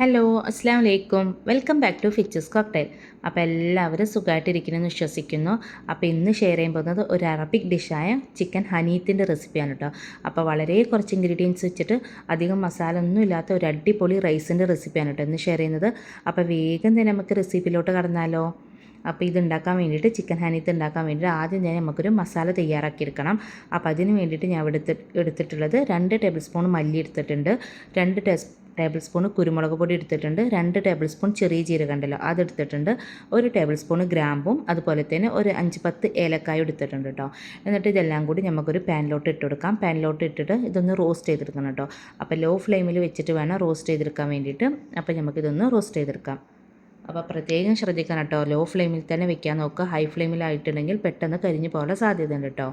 Hello അസ്സാം വലൈക്കും welcome back to ഫിച്ചസ് കോക്ടൈൽ അപ്പോൾ എല്ലാവരും സുഖമായിട്ടിരിക്കണമെന്ന് വിശ്വസിക്കുന്നു. അപ്പോൾ ഇന്ന് ഷെയർ ചെയ്യാൻ പോകുന്നത് ഒരു അറബിക് ഡിഷായ ചിക്കൻ ഹനീത്തിന്റെ റെസിപ്പിയാണ് കേട്ടോ അപ്പോൾ വളരെ കുറച്ച് ഇൻഗ്രീഡിയൻസ് വെച്ചിട്ട് അധികം മസാല ഒന്നും ഇല്ലാത്ത ഒരു അടിപൊളി റൈസിന്റെ റെസിപ്പിയാണ് കേട്ടോ ഇന്ന് ഷെയർ ചെയ്യുന്നത്. അപ്പോൾ വേഗം തന്നെ നമുക്ക് റെസിപ്പിയിലോട്ട് കടന്നാലോ? അപ്പോൾ ഇത് ഉണ്ടാക്കാൻ വേണ്ടിയിട്ട് ചിക്കൻ ഹനീത്ത് ഉണ്ടാക്കാൻ വേണ്ടിയിട്ട് ആദ്യം തന്നെ നമുക്കൊരു മസാല തയ്യാറാക്കിയെടുക്കണം അപ്പോൾ അതിന് വേണ്ടിയിട്ട് ഞാൻ എടുത്ത് എടുത്തിട്ടുള്ളത് രണ്ട് ടേബിൾ സ്പൂൺ മല്ലി എടുത്തിട്ടുണ്ട്. രണ്ട് ടേബിൾ സ്പൂൺ കുരുമുളക് പൊടി എടുത്തിട്ടുണ്ട്. രണ്ട് ടേബിൾ സ്പൂൺ ചെറിയ ജീരകണ്ടല്ലോ അതെടുത്തിട്ടുണ്ട് ഒരു ടേബിൾ സ്പൂൺ ഗ്രാമ്പും അതുപോലെ തന്നെ ഒരു അഞ്ച് പത്ത് ഏലക്കായും എടുത്തിട്ടുണ്ട് കേട്ടോ എന്നിട്ട് ഇതെല്ലാം കൂടി നമുക്കൊരു പാനിലോട്ട് ഇട്ട് കൊടുക്കാം. പാനിലോട്ട് ഇട്ടിട്ട് ഇതൊന്ന് റോസ്റ്റ് ചെയ്തെടുക്കണം കേട്ടോ അപ്പോൾ ലോ ഫ്ലെയിമിൽ വെച്ചിട്ട് വേണം റോസ്റ്റ് ചെയ്തെടുക്കാൻ വേണ്ടിയിട്ട്. അപ്പോൾ നമുക്കിതൊന്ന് റോസ്റ്റ് ചെയ്തെടുക്കാം. അപ്പോൾ പ്രത്യേകം ശ്രദ്ധിക്കണം കേട്ടോ ലോ ഫ്ലെയിമിൽ തന്നെ വെക്കാൻ നോക്കുക. ഹൈ ഫ്ലെയിമിലായിട്ടുണ്ടെങ്കിൽ പെട്ടെന്ന് കരിഞ്ഞു പോകാൻ സാധ്യതയുണ്ട് കേട്ടോ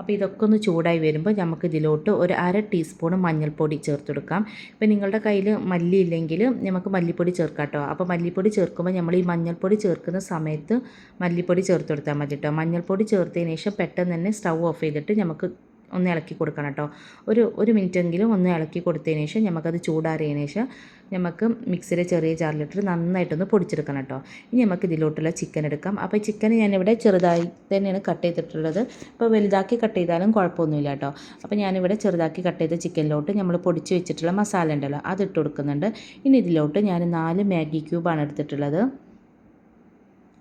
അപ്പോൾ ഇതൊക്കെ ഒന്ന് ചൂടായി വരുമ്പോൾ നമുക്ക് ഇതിലോട്ട് ഒരു അര ടീസ്പൂൺ മഞ്ഞൾപ്പൊടി ചേർത്ത് കൊടുക്കാം. ഇപ്പോൾ നിങ്ങളുടെ കയ്യിൽ മല്ലി ഇല്ലെങ്കിൽ നമുക്ക് മല്ലിപ്പൊടി ചേർക്കാം കേട്ടോ. അപ്പോൾ മല്ലിപ്പൊടി ചേർക്കുമ്പോൾ നമ്മൾ ഈ മഞ്ഞൾപ്പൊടി ചേർക്കുന്ന സമയത്ത് മല്ലിപ്പൊടി ചേർത്ത് കൊടുത്താൽ മതി കേട്ടോ. മഞ്ഞൾപ്പൊടി ചേർത്തതിന് ശേഷം പെട്ടെന്ന് തന്നെ സ്റ്റൗ ഓഫ് ചെയ്തിട്ട് നമുക്ക് ഒന്ന് ഇളക്കി കൊടുക്കണം കേട്ടോ. ഒരു ഒരു മിനിറ്റ് എങ്കിലും ഒന്ന് ഇളക്കി കൊടുത്തതിന് ശേഷം നമുക്കത് ചൂടാറിയതിന് ശേഷം നമുക്ക് മിക്സിയുടെ ചെറിയ ജാറിലിട്ട് നന്നായിട്ടൊന്ന് പൊടിച്ചെടുക്കണം കേട്ടോ. ഇനി നമുക്ക് ഇതിലോട്ടുള്ള ചിക്കൻ എടുക്കാം. അപ്പോൾ ചിക്കൻ ഞാനിവിടെ ചെറുതായി തന്നെയാണ് കട്ട് ചെയ്തിട്ടുള്ളത്. ഇപ്പോൾ വലുതാക്കി കട്ട് ചെയ്താലും കുഴപ്പമൊന്നുമില്ല കേട്ടോ. അപ്പോൾ ഞാനിവിടെ ചെറുതാക്കി കട്ട് ചെയ്ത ചിക്കനിലോട്ട് നമ്മൾ പൊടിച്ച് വെച്ചിട്ടുള്ള മസാല ഉണ്ടല്ലോ അത് ഇട്ട് കൊടുക്കുന്നുണ്ട്. ഇനി ഇതിലോട്ട് ഞാൻ നാല് മാഗി ക്യൂബാണ് എടുത്തിട്ടുള്ളത്.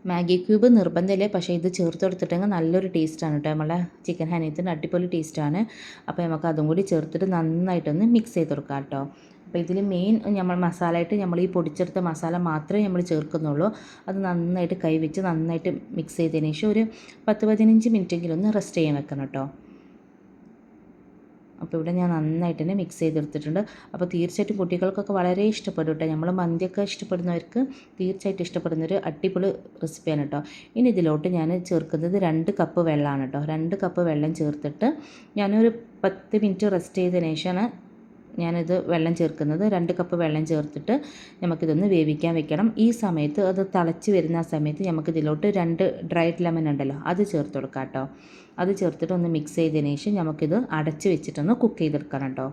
മാഗി ക്യൂബ് നിർബന്ധമില്ലേ? പക്ഷേ ഇത് ചേർത്ത് കൊടുത്തിട്ടെങ്കിൽ നല്ലൊരു ടേസ്റ്റാണ് കേട്ടോ നമ്മളെ ചിക്കൻ ഹനീത്തിന് അടിപൊളി ടേസ്റ്റാണ് അപ്പോൾ നമുക്ക് അതും കൂടി ചേർത്തിട്ട് നന്നായിട്ടൊന്ന് മിക്സ് ചെയ്ത് കൊടുക്കാം കേട്ടോ അപ്പോൾ ഇതിൽ മെയിൻ നമ്മൾ മസാല ആയിട്ട് നമ്മൾ ഈ പൊടിച്ചെടുത്ത മസാല മാത്രമേ നമ്മൾ ചേർക്കുന്നുള്ളൂ. അത് നന്നായിട്ട് കൈവച്ച് നന്നായിട്ട് മിക്സ് ചെയ്തതിന് ശേഷം ഒരു പത്ത് പതിനഞ്ച് മിനിറ്റെങ്കിലും ഒന്ന് റെസ്റ്റ് ചെയ്യാൻ വെക്കണം കേട്ടോ അപ്പോൾ ഇവിടെ ഞാൻ നന്നായിട്ട് തന്നെ മിക്സ് ചെയ്തെടുത്തിട്ടുണ്ട്. അപ്പോൾ തീർച്ചയായിട്ടും കുട്ടികൾക്കൊക്കെ വളരെ ഇഷ്ടപ്പെടും കേട്ടോ. നമ്മൾ മന്തിയൊക്കെ ഇഷ്ടപ്പെടുന്നവർക്ക് തീർച്ചയായിട്ടും ഇഷ്ടപ്പെടുന്നൊരു അടിപൊളി റെസിപ്പിയാണ് കേട്ടോ. ഇനി ഇതിലോട്ട് ഞാൻ ചേർക്കുന്നത് രണ്ട് കപ്പ് വെള്ളമാണ് കേട്ടോ. രണ്ട് കപ്പ് വെള്ളം ചേർത്തിട്ട് ഞാനൊരു പത്ത് മിനിറ്റ് റെസ്റ്റ് ചെയ്തതിന് ശേഷമാണ് ഞാനിത് വെള്ളം ചേർക്കുന്നത്. രണ്ട് കപ്പ് വെള്ളം ചേർത്തിട്ട് നമുക്കിതൊന്ന് വേവിക്കാൻ വെക്കണം. ഈ സമയത്ത് അത് തിളച്ച് വരുന്ന സമയത്ത് നമുക്കിതിലോട്ട് രണ്ട് ഡ്രൈഡ് ലെമൺ ഉണ്ടല്ലോ അത് ചേർത്ത് കൊടുക്കാം കേട്ടോ. അത് ചേർത്തിട്ടൊന്ന് മിക്സ് ചെയ്തതിന് ശേഷം നമുക്കിത് അടച്ച് വെച്ചിട്ടൊന്ന് കുക്ക് ചെയ്തെടുക്കണം കേട്ടോ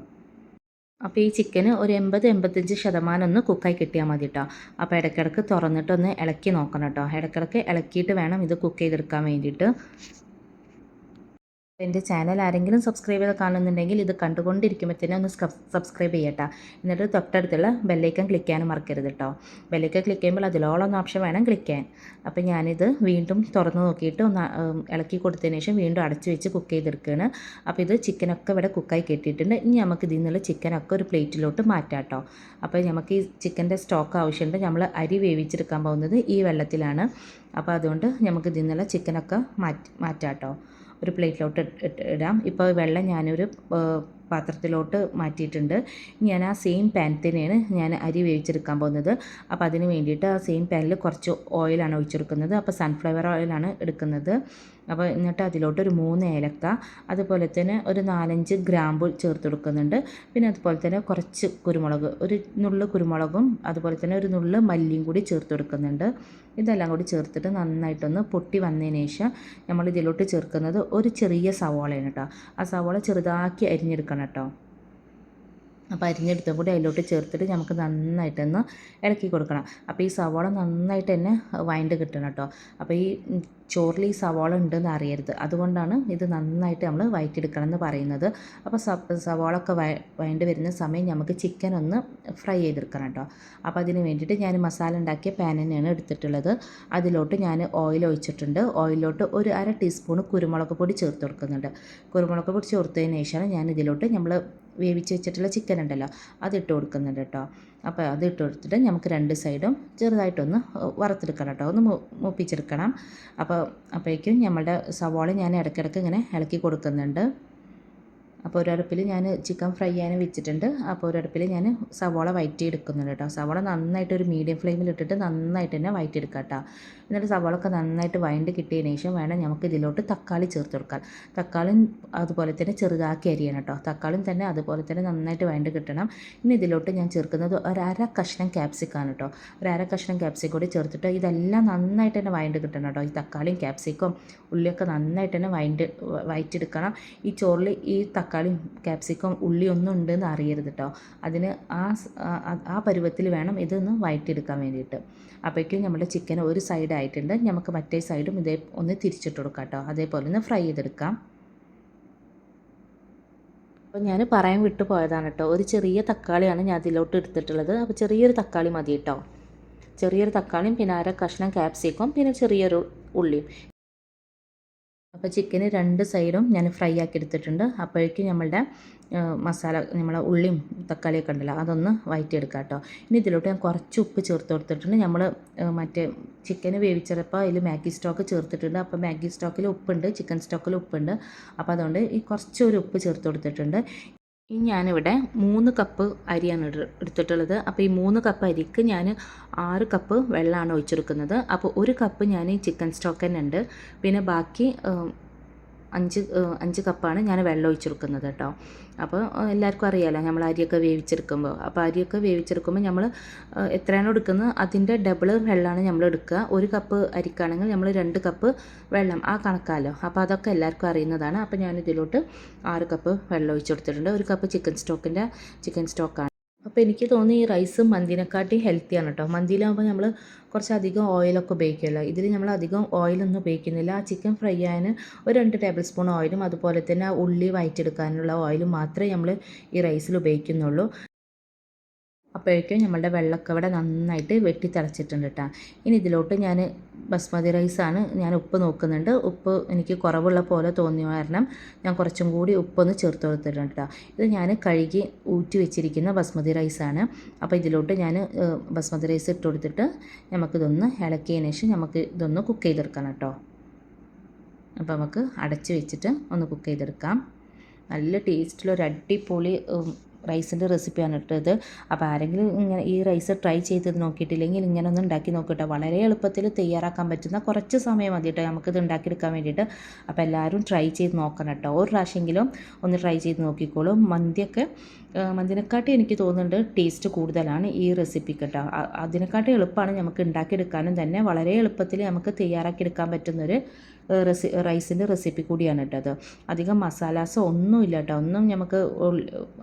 അപ്പോൾ ഈ ചിക്കന് ഒരു എൺപത് എൺപത്തഞ്ച് ശതമാനം ഒന്ന് കുക്കായി കിട്ടിയാൽ മതി കേട്ടോ അപ്പോൾ ഇടയ്ക്കിടയ്ക്ക് തുറന്നിട്ടൊന്ന് ഇളക്കി നോക്കണം കേട്ടോ ഇടയ്ക്കിടയ്ക്ക് ഇളക്കിയിട്ട് വേണം ഇത് കുക്ക് ചെയ്തെടുക്കാൻ വേണ്ടിയിട്ട്. എന്റെ ചാനൽ ആരെങ്കിലും സബ്സ്ക്രൈബ് ചെയ്ത് കാണുന്നുണ്ടെങ്കിൽ ഇത് കണ്ടുകൊണ്ടിരിക്കുമ്പോഴത്തേനും ഒന്ന് സബ്സ്ക്രൈബ് ചെയ്യട്ടോ. എന്നിട്ട് തൊട്ടടുത്തുള്ള ബെല്ലൈക്കൻ ക്ലിക്ക് ചെയ്യാനും മറക്കരുത് കേട്ടോ ബെല്ലൈക്കൻ ക്ലിക്ക് ചെയ്യുമ്പോൾ അതിലോളം ഓപ്ഷൻ വേണം ക്ലിക്ക് ചെയ്യാൻ. അപ്പോൾ ഞാനിത് വീണ്ടും തുറന്ന് നോക്കിയിട്ട് ഒന്ന് ഇളക്കി കൊടുത്തതിന് ശേഷം വീണ്ടും അടച്ചു വെച്ച് കുക്ക് ചെയ്തെടുക്കുകയാണ് അപ്പോൾ ഇത് ചിക്കനൊക്കെ ഇവിടെ കുക്കായി കെട്ടിയിട്ടുണ്ട്. ഇനി നമുക്ക് ഇതിൽ നിന്നുള്ള ചിക്കനൊക്കെ ഒരു പ്ലേറ്റിലോട്ട് മാറ്റാം കേട്ടോ അപ്പോൾ നമുക്ക് ഈ ചിക്കന്റെ സ്റ്റോക്ക് ആവശ്യമുണ്ട്. നമ്മൾ അരി വേവിച്ചെടുക്കാൻ പോകുന്നത് ഈ വെള്ളത്തിലാണ്. അപ്പോൾ അതുകൊണ്ട് നമുക്ക് ഇതിൽ നിന്നുള്ള ചിക്കനൊക്കെ മാറ്റി മാറ്റാം കേട്ടോ ഒരു പ്ലേറ്റിലോട്ട് ഇടാം. ഇപ്പോൾ വെള്ളം ഞാനൊരു പാത്രത്തിലോട്ട് മാറ്റിയിട്ടുണ്ട്. ഞാൻ ആ സെയിം പാൻ തന്നെയാണ് ഞാൻ അരി വേവിച്ചെടുക്കാൻ പോകുന്നത്. അപ്പോൾ അതിന് വേണ്ടിയിട്ട് ആ സെയിം പാനിൽ കുറച്ച് ഓയിലാണ് ഒഴിച്ചെടുക്കുന്നത്. അപ്പോൾ സൺഫ്ലവർ ഓയിലാണ് എടുക്കുന്നത്. അപ്പോൾ എന്നിട്ട് അതിലോട്ട് ഒരു മൂന്ന് ഏലക്ക അതുപോലെ തന്നെ ഒരു നാലഞ്ച് ഗ്രാമ്പു ചേർത്ത് കൊടുക്കുന്നുണ്ട്. പിന്നെ അതുപോലെ തന്നെ കുറച്ച് കുരുമുളക് ഒരു നുള്ളു കുരുമുളകും അതുപോലെ തന്നെ ഒരു നുള്ളു മല്ലിയും കൂടി ചേർത്ത് കൊടുക്കുന്നുണ്ട്. ഇതെല്ലാം കൂടി ചേർത്തിട്ട് നന്നായിട്ടൊന്ന് പൊട്ടി വന്നതിന് ശേഷം നമ്മൾ ഇതിലോട്ട് ചേർക്കുന്നത് ഒരു ചെറിയ സവാളയാണ് കേട്ടോ. ആ സവോള ചെറുതാക്കി അരിഞ്ഞെടുക്കണം കേട്ടോ. അപ്പോൾ അരിഞ്ഞെടുത്തും കൂടി അതിലോട്ട് ചേർത്തിട്ട് നമുക്ക് നന്നായിട്ടൊന്ന് ഇളക്കി കൊടുക്കണം. അപ്പോൾ ഈ സവാള നന്നായിട്ട് തന്നെ വൈൻഡ് കിട്ടണം കേട്ടോ. അപ്പോൾ ഈ ചോറിൽ ഈ സവാള ഉണ്ടെന്ന് അറിയരുത്. അതുകൊണ്ടാണ് ഇത് നന്നായിട്ട് നമ്മൾ വയറ്റിയെടുക്കണം എന്ന് പറയുന്നത്. അപ്പോൾ സവാള ഒക്കെ വൈൻഡ് വരുന്ന സമയം നമുക്ക് ചിക്കൻ ഒന്ന് ഫ്രൈ ചെയ്തെടുക്കണം കേട്ടോ. അപ്പോൾ അതിന് വേണ്ടിയിട്ട് ഞാൻ മസാല ഉണ്ടാക്കിയ പാൻ തന്നെയാണ് എടുത്തിട്ടുള്ളത്. അതിലോട്ട് ഞാൻ ഓയിൽ ഒഴിച്ചിട്ടുണ്ട്. ഓയിലോട്ട് ഒരു അര ടീസ്പൂൺ കുരുമുളക് പൊടി ചേർത്ത് കൊടുക്കുന്നുണ്ട്. കുരുമുളക് പൊടി ചേർത്തതിന് ശേഷമാണ് ഞാൻ ഇതിലോട്ട് നമ്മൾ വേവിച്ച് വെച്ചിട്ടുള്ള ചിക്കൻ ഉണ്ടല്ലോ അതിട്ട് കൊടുക്കുന്നുണ്ട് കേട്ടോ. അപ്പോൾ അത് ഇട്ട് കൊടുത്തിട്ട് നമുക്ക് രണ്ട് സൈഡും ചെറുതായിട്ടൊന്ന് വറുത്തെടുക്കണം കേട്ടോ. ഒന്ന് മൂപ്പിച്ചെടുക്കണം. അപ്പോൾ അപ്പോഴേക്കും നമ്മളുടെ സവാള ഞാൻ ഇടയ്ക്കിടയ്ക്ക് ഇങ്ങനെ ഇളക്കി കൊടുക്കുന്നുണ്ട്. അപ്പോൾ ഒരടുപ്പിൽ ഞാൻ ചിക്കൻ ഫ്രൈ ചെയ്യാൻ വെച്ചിട്ടുണ്ട്. അപ്പോൾ ഒരടുപ്പിൽ ഞാൻ സവോള വയറ്റി എടുക്കുന്നുണ്ട് കേട്ടോ. സവോള നന്നായിട്ട് ഒരു മീഡിയം ഫ്ലെയിമിൽ ഇട്ടിട്ട് നന്നായിട്ട് തന്നെ വയറ്റി എടുക്കാം കേട്ടോ. എന്നിട്ട് സവാളൊക്കെ നന്നായിട്ട് വയണ്ട് കിട്ടിയതിന് ശേഷം വേണം നമുക്ക് ഇതിലോട്ട് തക്കാളി ചേർത്ത് കൊടുക്കാൻ. തക്കാളി അതുപോലെ തന്നെ ചെറുതാക്കി അരിയണം കേട്ടോ. തക്കാളിയും തന്നെ അതുപോലെ തന്നെ നന്നായിട്ട് വയണ്ട് കിട്ടണം. ഇനി ഇതിലോട്ട് ഞാൻ ചേർക്കുന്നത് ഒരര കഷ്ണം ക്യാപ്സിക്കാണ് കേട്ടോ. ഒരര കഷ്ണം ക്യാപ്സിക്കം കൂടി ചേർത്തിട്ട് ഇതെല്ലാം നന്നായിട്ട് തന്നെ വയണ്ട് കിട്ടണം കേട്ടോ. ഈ തക്കാളിയും ക്യാപ്സിക്കും ഉള്ളിയൊക്കെ നന്നായിട്ട് തന്നെ വയണ്ട് വയറ്റെടുക്കണം ഈ ചോറിൽ ഈ തക്കാളി തക്കാളിയും ക്യാപ്സിക്കം ഉള്ളി ഒന്നും ഉണ്ടെന്ന് അറിയരുത് കേട്ടോ അതിന് ആ ആ- പരുവത്തിൽ വേണം ഇതൊന്ന് വഴറ്റിയെടുക്കാൻ വേണ്ടിയിട്ട്. അപ്പോഴേക്കും നമ്മുടെ ചിക്കൻ ഒരു സൈഡ് ആയിട്ടുണ്ട്. നമുക്ക് മറ്റേ സൈഡും ഇതേ ഒന്ന് തിരിച്ചിട്ട് കൊടുക്കാം കേട്ടോ അതേപോലെ ഒന്ന് ഫ്രൈ ചെയ്തെടുക്കാം. അപ്പോൾ ഞാൻ പറയാൻ വിട്ടു പോയതാണ് കേട്ടോ ഒരു ചെറിയ തക്കാളിയാണ് ഞാൻ അതിലോട്ട് എടുത്തിട്ടുള്ളത്. അപ്പോൾ ചെറിയൊരു തക്കാളി മതി കേട്ടോ ചെറിയൊരു തക്കാളിയും പിന്നെ അര കഷ്ണം ക്യാപ്സിക്കും പിന്നെ ചെറിയൊരു ഉള്ളിയും. അപ്പോൾ ചിക്കന് രണ്ട് സൈഡും ഞാൻ ഫ്രൈ ആക്കി എടുത്തിട്ടുണ്ട്. അപ്പോഴേക്കും നമ്മളുടെ മസാല നമ്മളെ ഉള്ളിയും തക്കാളിയൊക്കെ ഉണ്ടല്ലോ അതൊന്ന് വയറ്റിയെടുക്കുക കേട്ടോ ഇനി ഇതിലോട്ട് ഞാൻ കുറച്ച് ഉപ്പ് ചേർത്ത് കൊടുത്തിട്ടുണ്ട്. നമ്മൾ മറ്റേ ചിക്കൻ വേവിച്ചപ്പോൾ അതിൽ മാഗി സ്റ്റോക്ക് ചേർത്തിട്ടുണ്ട്. അപ്പോൾ മാഗി സ്റ്റോക്കിൽ ഉപ്പുണ്ട് ചിക്കൻ സ്റ്റോക്കിൽ ഉപ്പുണ്ട്. അപ്പോൾ അതുകൊണ്ട് ഈ കുറച്ചൊരു ഉപ്പ് ചേർത്ത് കൊടുത്തിട്ടുണ്ട്. ഇനി ഞാനിവിടെ മൂന്ന് കപ്പ് അരിയാണ് എടു- എടുത്തിട്ടുള്ളത്. അപ്പോൾ ഈ മൂന്ന് കപ്പ് അരിക്ക് ഞാൻ ആറ് കപ്പ് വെള്ളമാണ് ഒഴിച്ചെടുക്കുന്നത്. അപ്പോൾ ഒരു കപ്പ് ഞാൻ ചിക്കൻ സ്റ്റോക്ക് തന്നെ ഉണ്ട്. പിന്നെ ബാക്കി അഞ്ച് അഞ്ച് കപ്പാണ് ഞാൻ വെള്ളം ഒഴിച്ചെടുക്കുന്നത് കേട്ടോ. അപ്പോൾ എല്ലാവർക്കും അറിയാമല്ലോ നമ്മൾ അരിയൊക്കെ വേവിച്ചെടുക്കുമ്പോൾ. അപ്പോൾ അരിയൊക്കെ വേവിച്ചെടുക്കുമ്പോൾ നമ്മൾ എത്രയാണോ എടുക്കുന്നത് അതിന്റെ ഡബിൾ വെള്ളമാണ് നമ്മൾ എടുക്കുക. ഒരു കപ്പ് അരിക്കാണെങ്കിൽ നമ്മൾ രണ്ട് കപ്പ് വെള്ളം ആ കണക്കാലോ. അപ്പോൾ അതൊക്കെ എല്ലാവർക്കും അറിയുന്നതാണ്. അപ്പോൾ ഞാൻ ഇതിലോട്ട് ആറ് കപ്പ് വെള്ളം ഒഴിച്ചെടുത്തിട്ടുണ്ട്. ഒരു കപ്പ് ചിക്കൻ സ്റ്റോക്കിന്റെ ചിക്കൻ സ്റ്റോക്കാണ്. അപ്പോൾ എനിക്ക് തോന്നി ഈ റൈസ് മന്തിനെക്കാട്ടി ഹെൽത്തിയാണ് കേട്ടോ മന്തിയിലാകുമ്പോൾ നമ്മൾ കുറച്ചധികം ഓയിലൊക്കെ ഉപയോഗിക്കുമല്ലോ ഇതിൽ നമ്മൾ അധികം ഓയിലൊന്നും ഉപയോഗിക്കുന്നില്ല. ആ ചിക്കൻ ഫ്രൈ ചെയ്യാൻ ഒരു രണ്ട് ടേബിൾ സ്പൂൺ ഓയിലും അതുപോലെ തന്നെ ഉള്ളി വയറ്റെടുക്കാനുള്ള ഓയിലും മാത്രമേ നമ്മൾ ഈ റൈസിൽ ഉപയോഗിക്കുന്നുള്ളൂ. അപ്പോഴേക്കും നമ്മളുടെ വെള്ളമൊക്കെ ഇവിടെ നന്നായിട്ട് വെട്ടി തിളച്ചിട്ടുണ്ട് കേട്ടോ. ഇനി ഇതിലോട്ട് ഞാൻ ബസ്മതി റൈസാണ് ഞാൻ ഉപ്പ് നോക്കുന്നുണ്ട്. ഉപ്പ് എനിക്ക് കുറവുള്ള പോലെ തോന്നിയ കാരണം ഞാൻ കുറച്ചും കൂടി ഉപ്പൊന്ന് ചേർത്ത് കൊടുത്തിട്ടുണ്ട് കേട്ടോ. ഇത് ഞാൻ കഴുകി ഊറ്റി വെച്ചിരിക്കുന്ന ബസ്മതി റൈസാണ്. അപ്പോൾ ഇതിലോട്ട് ഞാൻ ബസ്മതി റൈസ് ഇട്ട് കൊടുത്തിട്ട് നമുക്കിതൊന്ന് ഇളക്കിയതിന് ശേഷം നമുക്ക് ഇതൊന്ന് കുക്ക് ചെയ്തെടുക്കണം കേട്ടോ. അപ്പോൾ നമുക്ക് അടച്ച് വെച്ചിട്ട് ഒന്ന് കുക്ക് ചെയ്തെടുക്കാം. നല്ല ടേസ്റ്റിലൊരു അടിപൊളി റൈസിന്റെ റെസിപ്പിയാണ് ഇട്ടത്. അപ്പോൾ ആരെങ്കിലും ഇങ്ങനെ ഈ റൈസ് ട്രൈ ചെയ്ത് നോക്കിയിട്ടില്ലെങ്കിൽ ഇങ്ങനെ ഒന്ന് ഉണ്ടാക്കി നോക്കട്ടെ വളരെ എളുപ്പത്തിൽ തയ്യാറാക്കാൻ പറ്റുന്ന കുറച്ച് സമയം മതി കേട്ടോ നമുക്കിത് ഉണ്ടാക്കിയെടുക്കാൻ വേണ്ടിയിട്ട്. അപ്പോൾ എല്ലാവരും ട്രൈ ചെയ്ത് നോക്കണം കേട്ടോ. ഒരു പ്രാവശ്യമെങ്കിലും ഒന്ന് ട്രൈ ചെയ്ത് നോക്കിക്കോളും. മന്തിയൊക്കെ മന്തിനെക്കാട്ടി എനിക്ക് തോന്നുന്നുണ്ട് ടേസ്റ്റ് കൂടുതലാണ് ഈ റെസിപ്പി കേട്ടോ. അതിനെക്കാട്ടി എളുപ്പമാണ് നമുക്ക് ഉണ്ടാക്കിയെടുക്കാനും തന്നെ വളരെ എളുപ്പത്തിൽ നമുക്ക് തയ്യാറാക്കിയെടുക്കാൻ പറ്റുന്നൊരു റെസി റൈസിന്റെ റെസിപ്പി കൂടിയാണ് കേട്ടോ അത്. അധികം മസാലാസ് ഒന്നുമില്ല കേട്ടോ. ഒന്നും നമുക്ക്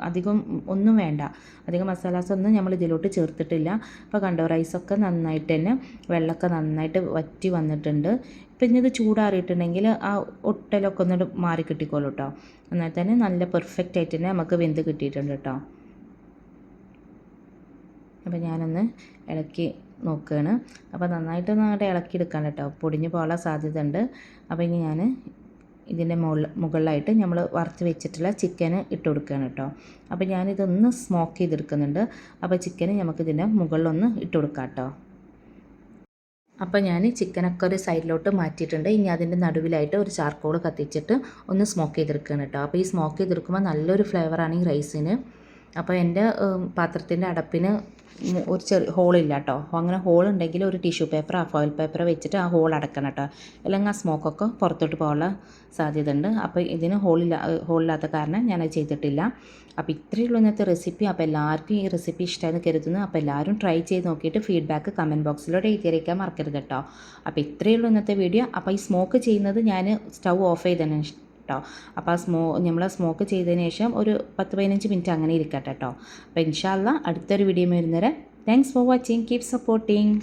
അധികം ഒന്നും വേണ്ട. അധികം മസാലാസ് ഒന്നും നമ്മൾ ഇതിലോട്ട് ചേർത്തിട്ടില്ല. അപ്പോൾ കണ്ടോ റൈസൊക്കെ നന്നായിട്ട് തന്നെ വെള്ളമൊക്കെ നന്നായിട്ട് വറ്റി വന്നിട്ടുണ്ട്. ഇപ്പം ഇത് ചൂടാറിയിട്ടുണ്ടെങ്കിൽ ആ ഒട്ടലൊക്കെ ഒന്ന് മാറി കിട്ടിക്കോളൂ കേട്ടോ. എന്നാൽ തന്നെ നല്ല പെർഫെക്റ്റ് ആയിട്ട് തന്നെ നമുക്ക് വെന്ത് കിട്ടിയിട്ടുണ്ട് കേട്ടോ. അപ്പോൾ ഞാനൊന്ന് ഇളക്കി നോക്കുകയാണ് അപ്പോൾ നന്നായിട്ടൊന്ന് അങ്ങോട്ട് ഇളക്കി എടുക്കാൻ കേട്ടോ. പൊടിഞ്ഞു പോകാൻ സാധ്യത ഉണ്ട് അപ്പോൾ ഇനി ഞാൻ ഇതിന്റെ മുകളിൽ മുകളിലായിട്ട് നമ്മൾ വറുത്ത് വെച്ചിട്ടുള്ള ചിക്കന് ഇട്ട് കൊടുക്കുകയാണ് കേട്ടോ. അപ്പോൾ ഞാനിതൊന്ന് സ്മോക്ക് ചെയ്തെടുക്കുന്നുണ്ട്. അപ്പോൾ ചിക്കന് നമുക്കിതിന്റെ മുകളിലൊന്ന് ഇട്ട് കൊടുക്കാം കേട്ടോ. അപ്പോൾ ഞാൻ ചിക്കനൊക്കെ ഒരു സൈഡിലോട്ട് മാറ്റിയിട്ടുണ്ട്. ഇനി അതിന്റെ നടുവിലായിട്ട് ഒരു ചാർക്കോൾ കത്തിച്ചിട്ട് ഒന്ന് സ്മോക്ക് ചെയ്തെടുക്കുകയാണ് കേട്ടോ. അപ്പോൾ ഈ സ്മോക്ക് ചെയ്തെടുക്കുമ്പോൾ നല്ലൊരു ഫ്ലേവറാണ് ഈ റൈസിന് അപ്പോൾ എന്റെ പാത്രത്തിന്റെ അടപ്പിന് ഒരു ചെറിയ ഹോളില്ല കേട്ടോ അങ്ങനെ ഹോൾ ഉണ്ടെങ്കിൽ ഒരു ടിഷ്യൂ പേപ്പറോ ഫോയിൽ പേപ്പറോ വെച്ചിട്ട് ആ ഹോൾ അടക്കണം കേട്ടോ അല്ലെങ്കിൽ ആ സ്മോക്കൊക്കെ പുറത്തോട്ട് പോകാനുള്ള സാധ്യത ഉണ്ട് അപ്പോൾ ഇതിന് ഹോളില്ല ഹോളില്ലാത്ത കാരണം ഞാനത് ചെയ്തിട്ടില്ല. അപ്പോൾ ഇത്രയേ ഉള്ളൂ ഇന്നത്തെ റെസിപ്പി അപ്പോൾ എല്ലാവർക്കും ഈ റെസിപ്പി ഇഷ്ടമായെന്ന് കരുതുന്നു. അപ്പോൾ എല്ലാവരും ട്രൈ ചെയ്ത് നോക്കിയിട്ട് ഫീഡ്ബാക്ക് കമന്റ് ബോക്സിലൂടെ എഴുതിയിരിക്കാൻ മറക്കരുത് കേട്ടോ അപ്പോൾ ഇത്രയേ ഉള്ളൂ ഇന്നത്തെ വീഡിയോ അപ്പോൾ ഈ സ്മോക്ക് ചെയ്യുന്നത് ഞാൻ സ്റ്റൗ ഓഫ് ചെയ്തതിന് കേട്ടോ. അപ്പോൾ ആ സ്മോ നമ്മൾ സ്മോക്ക് ചെയ്തതിന് ശേഷം ഒരു പത്ത് പതിനഞ്ച് മിനിറ്റ് അങ്ങനെ ഇരിക്കട്ടെ കേട്ടോ. അപ്പോൾ ഇൻഷാല്ല അടുത്തൊരു വീഡിയോ വരുന്നവരെ thanks for watching keep supporting